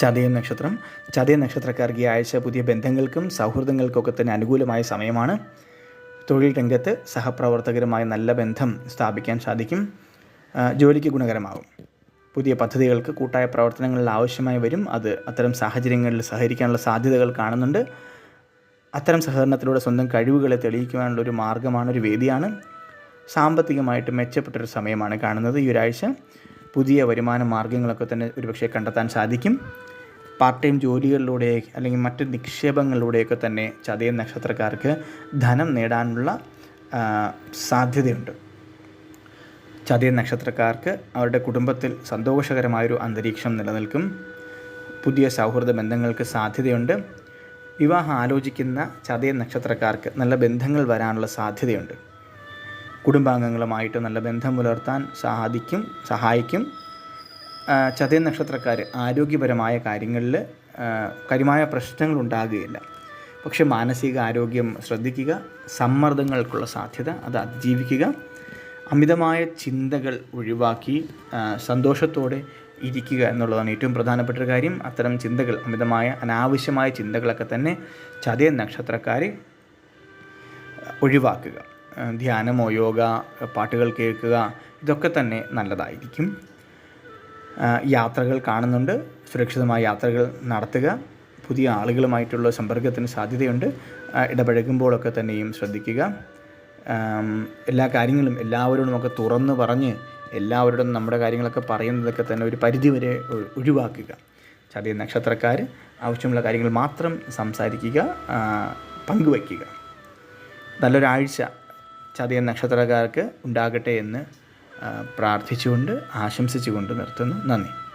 ചതയം നക്ഷത്രം. ചതയം നക്ഷത്രക്കാർക്ക് ഈ ആഴ്ച പുതിയ ബന്ധങ്ങൾക്കും സൗഹൃദങ്ങൾക്കൊക്കെ തന്നെ അനുകൂലമായ സമയമാണ്. തൊഴിൽ രംഗത്ത് സഹപ്രവർത്തകരുമായി നല്ല ബന്ധം സ്ഥാപിക്കാൻ സാധിക്കും. ജോലിക്ക് ഗുണകരമാകും പുതിയ പദ്ധതികൾക്ക് കൂട്ടായ പ്രവർത്തനങ്ങളിൽ ആവശ്യമായി വരും. അത് അത്തരം സാഹചര്യങ്ങളിൽ സഹകരിക്കാനുള്ള സാധ്യതകൾ കാണുന്നുണ്ട്. അത്തരം സഹകരണത്തിലൂടെ സ്വന്തം കഴിവുകളെ തെളിയിക്കുവാനുള്ള ഒരു മാർഗമാണ് ഒരു വേദിയാണ്. സാമ്പത്തികമായിട്ട് മെച്ചപ്പെട്ടൊരു സമയമാണ് കാണുന്നത് ഈ ഒരാഴ്ച. പുതിയ വരുമാന മാർഗങ്ങളൊക്കെ തന്നെ ഒരുപക്ഷെ കണ്ടെത്താൻ സാധിക്കും. പാർട്ട് ടൈം ജോലികളിലൂടെ അല്ലെങ്കിൽ മറ്റ് നിക്ഷേപങ്ങളിലൂടെയൊക്കെ തന്നെ ചതയ നക്ഷത്രക്കാർക്ക് ധനം നേടാനുള്ള സാധ്യതയുണ്ട്. ചതയ നക്ഷത്രക്കാർക്ക് അവരുടെ കുടുംബത്തിൽ സന്തോഷകരമായൊരു അന്തരീക്ഷം നിലനിൽക്കും. പുതിയ സൗഹൃദ ബന്ധങ്ങൾക്ക് സാധ്യതയുണ്ട്. വിവാഹം ആലോചിക്കുന്ന ചതയ നക്ഷത്രക്കാർക്ക് നല്ല ബന്ധങ്ങൾ വരാനുള്ള സാധ്യതയുണ്ട്. കുടുംബാംഗങ്ങളുമായിട്ട് നല്ല ബന്ധം പുലർത്താൻ സാധിക്കും സഹായിക്കും. ചതയ നക്ഷത്രക്കാർ ആരോഗ്യപരമായ കാര്യങ്ങളിൽ കാര്യമായ പ്രശ്നങ്ങൾ ഉണ്ടാകുകയില്ല പക്ഷേ മാനസിക ആരോഗ്യം ശ്രദ്ധിക്കുക സമ്മർദ്ദങ്ങൾക്കുള്ള സാധ്യത അത് അതിജീവിക്കുക അമിതമായ ചിന്തകൾ ഒഴിവാക്കി സന്തോഷത്തോടെ ഇരിക്കുക എന്നുള്ളതാണ് ഏറ്റവും പ്രധാനപ്പെട്ട ഒരു കാര്യം. അത്തരം ചിന്തകൾ അമിതമായ അനാവശ്യമായ ചിന്തകളൊക്കെ തന്നെ ചതയ നക്ഷത്രക്കാരെ ഒഴിവാക്കുക. ധ്യാനമോ യോഗ പാട്ടുകൾ കേൾക്കുക ഇതൊക്കെ തന്നെ നല്ലതായിരിക്കും. യാത്രകൾ കാണുന്നുണ്ട്. സുരക്ഷിതമായ യാത്രകൾ നടത്തുക. പുതിയ ആളുകളുമായിട്ടുള്ള സമ്പർക്കത്തിന് സാധ്യതയുണ്ട്. ഇടപഴകുമ്പോഴൊക്കെ തന്നെയും ശ്രദ്ധിക്കുക. എല്ലാ കാര്യങ്ങളും എല്ലാവരോടുമൊക്കെ തുറന്ന് പറഞ്ഞ് എല്ലാവരോടും നമ്മുടെ കാര്യങ്ങളൊക്കെ പറയുന്നതൊക്കെ തന്നെ ഒരു പരിധിവരെ വരെ ഒഴിവാക്കുക. ചതയ നക്ഷത്രക്കാർ ആവശ്യമുള്ള കാര്യങ്ങൾ മാത്രം സംസാരിക്കുക പങ്കുവയ്ക്കുക. നല്ലൊരാഴ്ച ചതയ നക്ഷത്രക്കാർക്ക് ഉണ്ടാകട്ടെ എന്ന് പ്രാർത്ഥിച്ചുകൊണ്ട് ആശംസിച്ചുകൊണ്ട് നിർത്തുന്നു. നന്ദി.